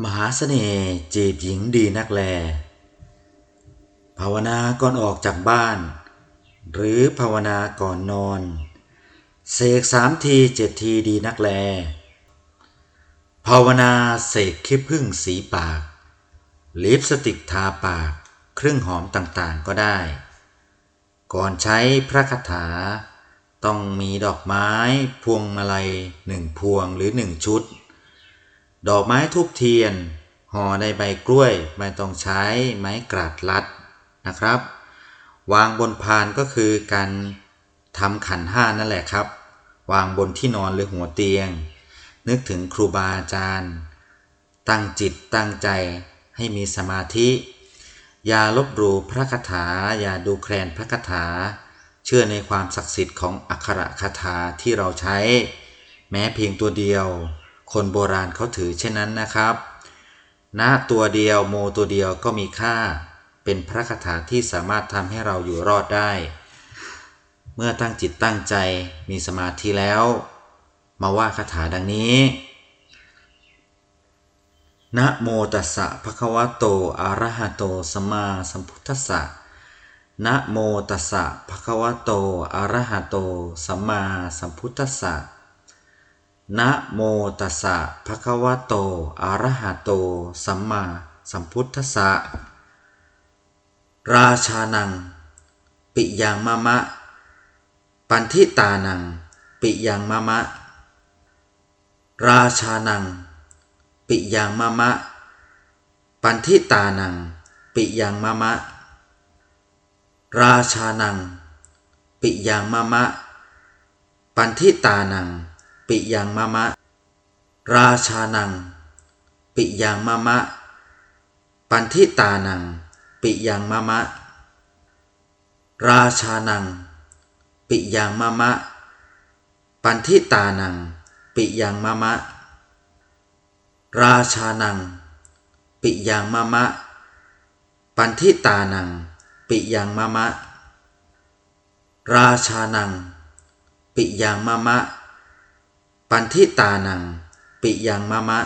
มหาเสน่ห์จีบหญิงดีนักแล ภาวนาก่อนออกจากบ้าน หรือภาวนาก่อนนอน เสกสามทีเจ็ดทีดีนักแล ภาวนาเสกขี้ผึ้งสีปาก ลิปสติกทาปาก เครื่องหอมต่างๆก็ได้ ก่อนใช้พระคาถา ต้องมีดอกไม้พวงมาลัยหนึ่งพวงหรือหนึ่งชุด ดอกไม้ทูบเทียนห่อในใบกล้วยไม่ต้องใช้ไม้กราดลัดนะครับ วางบนพานก็คือการทำขันห้านั่นแหละครับ วางบนที่นอนหรือหัวเตียง นึกถึงครูบาอาจารย์ ตั้งจิตตั้งใจให้มีสมาธิ อย่าลบหลู่พระคาถา อย่าดูแคลนพระคาถา เชื่อในความศักดิ์สิทธิ์ของอักขระคาถาที่เราใช้ แม้เพียงตัวเดียว คนโบราณเขาถือเช่นนั้นนะครับนะตัวเดียวโมตัวเดียวก็มีค่า เป็นพระคาถาที่สามารถทำให้เราอยู่รอดได้ เมื่อตั้งจิตตั้งใจมีสมาธิแล้ว มาว่าคาถาดังนี้นะโมตัสสะภะคะวะโตอะระหะโตสัมมาสัมพุทธัสสะนะโมตัสสะภะคะวะโตอะระหะโตสัมมาสัมพุทธัสสะ นะโมตัสสะภะคะวะโต อะระหะโต สัมมาสัมพุทธัสสะ ราชานัง ปิยังมะมะ ปันทิตานัง ปิยังมะมะ ราชานัง ปิยังมะมะ ปันทิตานัง ปิยังมะมะ ราชานัง ปิยังมะมะ ปันทิตานัง ปิยังมะมะ ราชานัง ปิยังมะมะ ปันทิตานัง ปิยังมะมะ ราชานัง ปิยังมะมะ ปันทิตานัง ปิยังมะมะ ราชานัง ปิยังมะมะ ปันทิตานัง ปิยังมะมะ ราชานัง ปิยังมะมะ ปันทิตานัง ปิยังมะมะ